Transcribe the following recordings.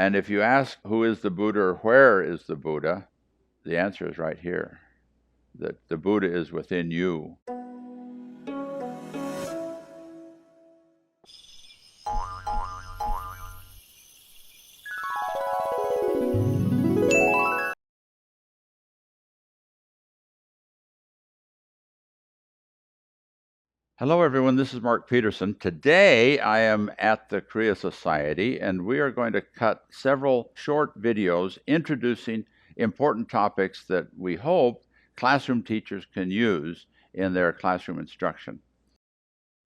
And if you ask who is the Buddha or where is the Buddha, the answer is right here that the Buddha is within you. Hello, everyone. This is Mark Peterson. Today I am at the Korea Society, and we are going to cut several short videos introducing important topics that we hope classroom teachers can use in their classroom instruction.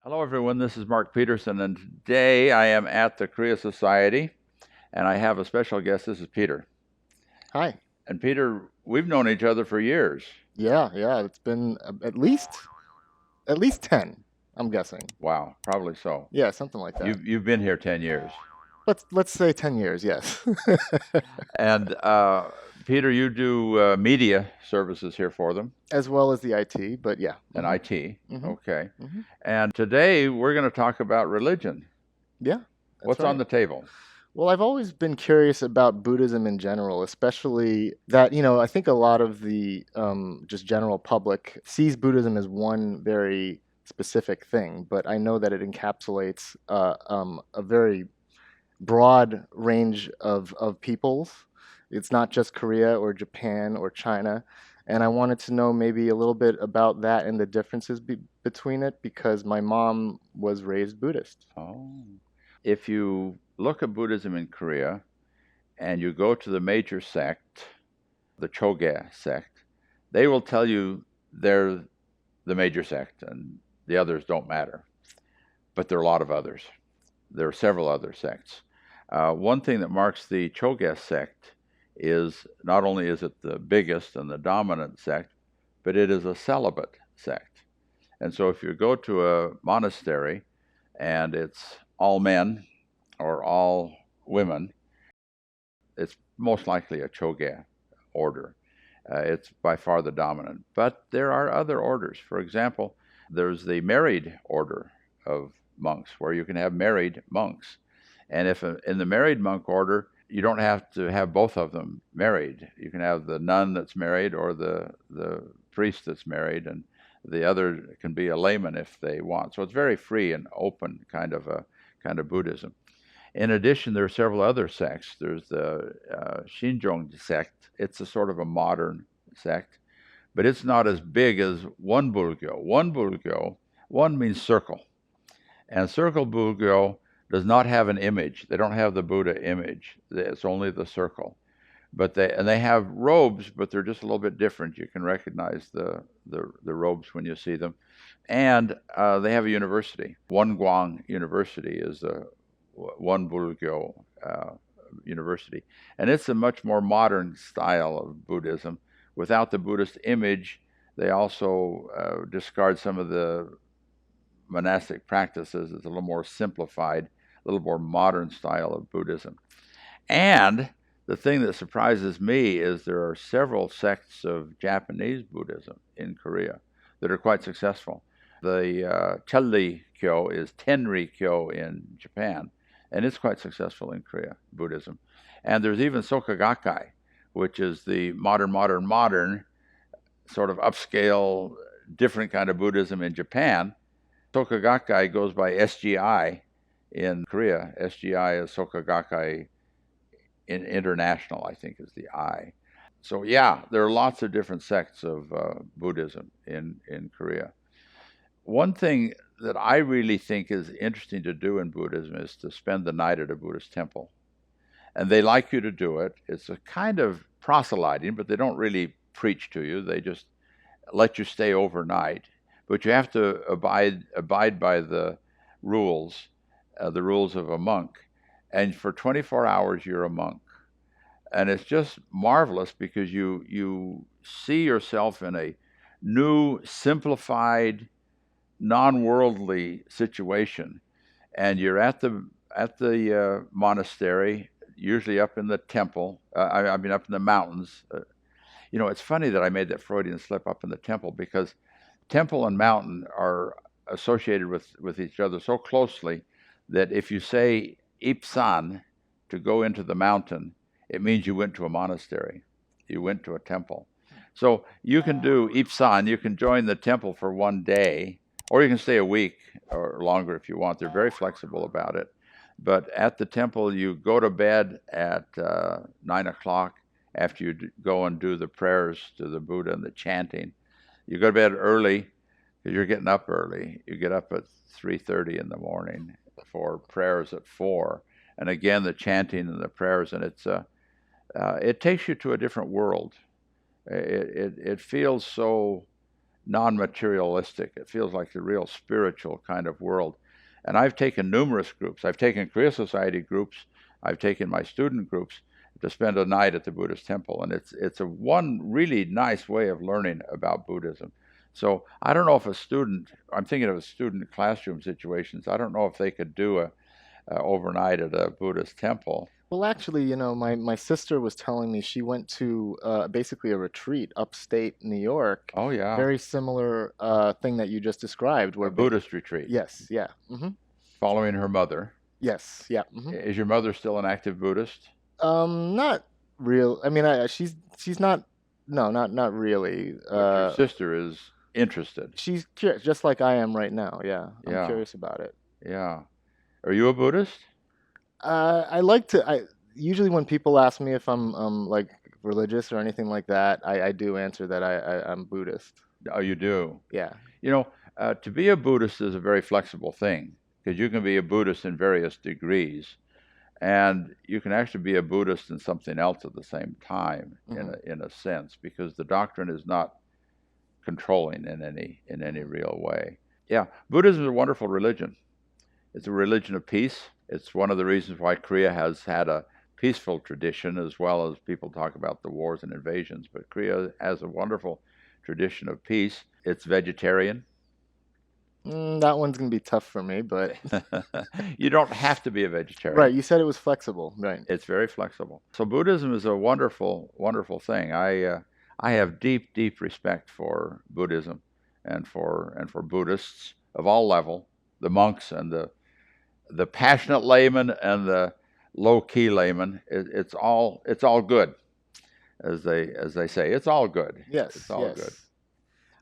Hello, everyone. This is Mark Peterson, and today I am at the Korea Society, and I have a special guest. This is Peter. Hi. And Peter, we've known each other for years. Yeah, yeah. It's been uh, at least at least ten. I'm guessing. Wow, probably so. Yeah, something like that. You've, you've been here 10 years. Let's let's say ten years. Yes. And uh, Peter, you do uh, media services here for them as well as the IT, but yeah. and Mhm. IT. Mhm. Okay. Mhm. And today we're going to talk about religion. Yeah. What's on the table? Well, I've always been curious about Buddhism in general, especially that, you know, I think a lot of the um, just general public sees Buddhism as one very specific thing, but I know that it encapsulates uh, um, a very broad range of, of peoples. It's not just Korea or Japan or China. And I wanted to know maybe a little bit about that and the differences be- between it because my mom was raised Buddhist. Oh. If you look at Buddhism in Korea and you go to the major sect, the Choga sect, they will tell you they're the major sect and the others don't matter. But there are a lot of others. There are several other sects. Uh, one thing that marks the Choga sect is not only is it the biggest and the dominant sect, but it is a celibate sect. And so if you go to a monastery and it's all men or all women, it's most likely a Choga order. Uh, it's by far the dominant. But there are other orders. For example, there's the married order of monks where you can have married monks. And if uh, in the married monk order, you don't have to have both of them married. You can have the nun that's married or the, the priest that's married, and the other can be a layman if they want. So it's very free and open kind of a kind of Buddhism. In addition, there are several other sects. There's the uh, sect. It's a sort of a modern sect, but it's not as big as one Bulgyo. One Bulgyo, one means circle, and circle Bulgyo does not have an image. They don't have the Buddha image. It's only the circle. But they and they have robes, but they're just a little bit different. You can recognize the the, the robes when you see them, and uh, they have a university. One Guang University is a one Bulgyo uh, university, and it's a much more modern style of Buddhism without the Buddhist image. They also uh, discard some of the monastic practices. It's a little more simplified, a little more modern style of Buddhism. And the thing that surprises me is there are several sects of Japanese Buddhism in Korea that are quite successful. The uh, Kyo is Tenri Kyo in Japan, and it's quite successful in Korea, Buddhism. And there's even Soka Gakkai, which is the modern, modern, modern, sort of upscale, different kind of Buddhism in Japan. Soka Gakkai goes by SGI in Korea. SGI is Soka Gakkai in international, I think, is the I. So yeah, there are lots of different sects of uh, Buddhism in in Korea. One thing that I really think is interesting to do in Buddhism is to spend the night at a Buddhist temple, and they like you to do it. It's a kind of proselyting, but they don't really preach to you. They just let you stay overnight, but you have to abide abide by the rules, uh, the rules of a monk and for 24 hours you're a monk and it's just marvelous because you you see yourself in a new simplified non-worldly situation and you're at the at the uh, monastery usually up in the temple uh, I, I mean up in the mountains uh, you know it's funny that i made that freudian slip up in the temple because temple and mountain are associated with with each other so closely that if you say Ipsan to go into the mountain, it means you went to a monastery, you went to a temple. So you can do Ipsan, you can join the temple for one day, or you can stay a week or longer if you want. They're very flexible about it. But at the temple, you go to bed at uh, nine o'clock after you d- go and do the prayers to the Buddha and the chanting. You go to bed early you're getting up early. You get up at 3:30 in the morning for prayers at four, and again the chanting and the prayers, and it's uh, uh, it takes you to a different world. It, it, it feels so non-materialistic. It feels like the real spiritual kind of world. And I've taken numerous groups. I've taken Kriya Society groups. I've taken my student groups to spend a night at the Buddhist temple, and it's it's a one really nice way of learning about Buddhism. So I don't know if a student, I'm thinking of a student classroom situations. I don't know if they could do a overnight at a Buddhist temple. Well, actually, you know, my, my sister was telling me she went to uh, basically a retreat upstate New York. Oh yeah, Very similar uh, thing that you just described, where a ba- Buddhist retreat. Yes, yeah. hmm Following her mother. Yes, yeah. hmm Is your mother still an active Buddhist? Um, not real. I mean, I, she's she's not. No, not not really. But your Uh, sister is interested. she's curious, just like I am right now. Yeah, I'm Yeah. curious about it. Yeah. Are you a Buddhist? Uh, I like to. I usually when people ask me if I'm um like religious or anything like that, I, I do answer that I, I I'm Buddhist. Oh, you do. Yeah. You know, uh, to be a Buddhist is a very flexible thing because you can be a Buddhist in various degrees, and you can actually be a Buddhist in something else at the same time, in a, in a sense, because the doctrine is not controlling in any in any real way. Yeah, Buddhism is a wonderful religion. It's a religion of peace. It's one of the reasons why Korea has had a peaceful tradition, as well as people talk about the wars and invasions. But Korea has a wonderful tradition of peace. It's vegetarian. Mm, that one's gonna be tough for me, but you don't have to be a vegetarian. right. You said it was flexible, right? It's very flexible. So Buddhism is a wonderful, wonderful thing. I uh, I have deep, deep respect for Buddhism and for and for Buddhists of all level, the monks and the the passionate layman and the low key layman. It, it's all it's all good, as they as they say. It's all good. Yes. It's all yes. good.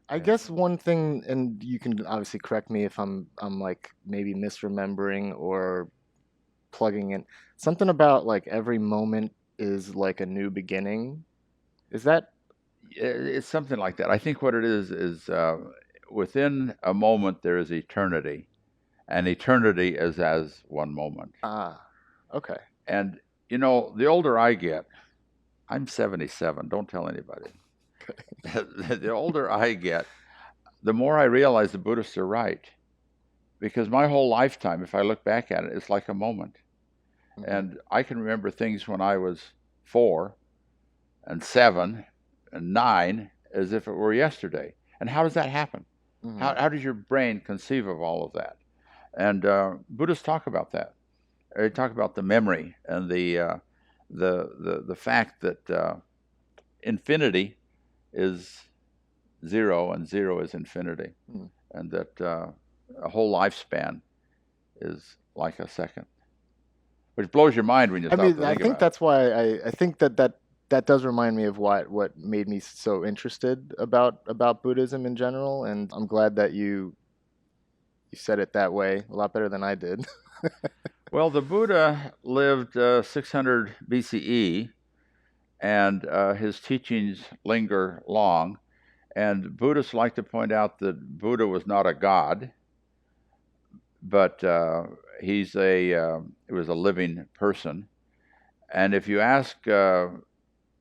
I Yeah. guess one thing, and you can obviously correct me if I'm I'm like maybe misremembering or plugging in something about like every moment is like a new beginning. Is that It's something like that. I think what it is is uh, within a moment there is eternity, and eternity is as one moment. ah okay? And you know, the older I get, I'm 77. Don't tell anybody. the older I get, the more I realize the Buddhists are right, because my whole lifetime, if I look back at it, it's like a moment. Mhm. And I can remember things when I was four, and seven, and nine, as if it were yesterday. And how does that happen? Mhm. How, how does your brain conceive of all of that? And uh, Buddhists talk about that. They talk about the memory and the uh, the, the the fact that uh, infinity is zero and zero is infinity, Hmm. and that uh, a whole lifespan is like a second, which blows your mind when you I stop mean, to I think think that's why I, I think that that that does remind me of what what made me so interested about about Buddhism in general, and I'm glad that you you said it that way a lot better than I did. Well, the Buddha lived uh, 600 BCE, and uh, his teachings linger long. And Buddhists like to point out that Buddha was not a god, but uh, he's a uh, he was a living person. And if you ask uh,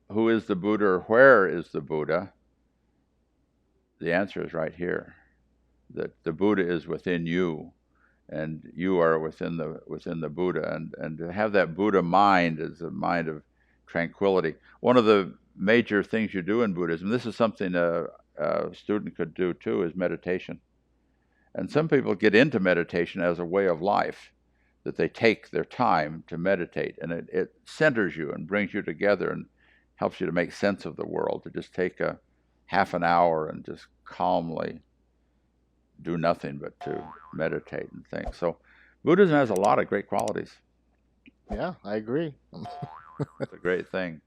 who is the Buddha or where is the Buddha, the answer is right here. That the Buddha is within you, and you are within the within the Buddha. And and to have that Buddha mind is a mind of tranquility. One of the major things you do in Buddhism, this is something a, a student could do too, is meditation. And some people get into meditation as a way of life, that they take their time to meditate, and it, it centers you and brings you together and helps you to make sense of the world. To just take a half an hour and just calmly do nothing but to meditate and think. So, Buddhism has a lot of great qualities. Yeah, I agree. It's a great thing.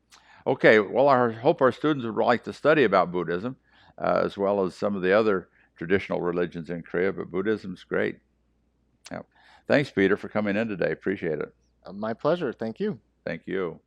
Okay, well, I hope our students would like to study about Buddhism uh, as well as some of the other traditional religions in Korea, but Buddhism's great. Yeah. Thanks, Peter, for coming in today. Appreciate it. Uh, My pleasure. Thank you. Thank you.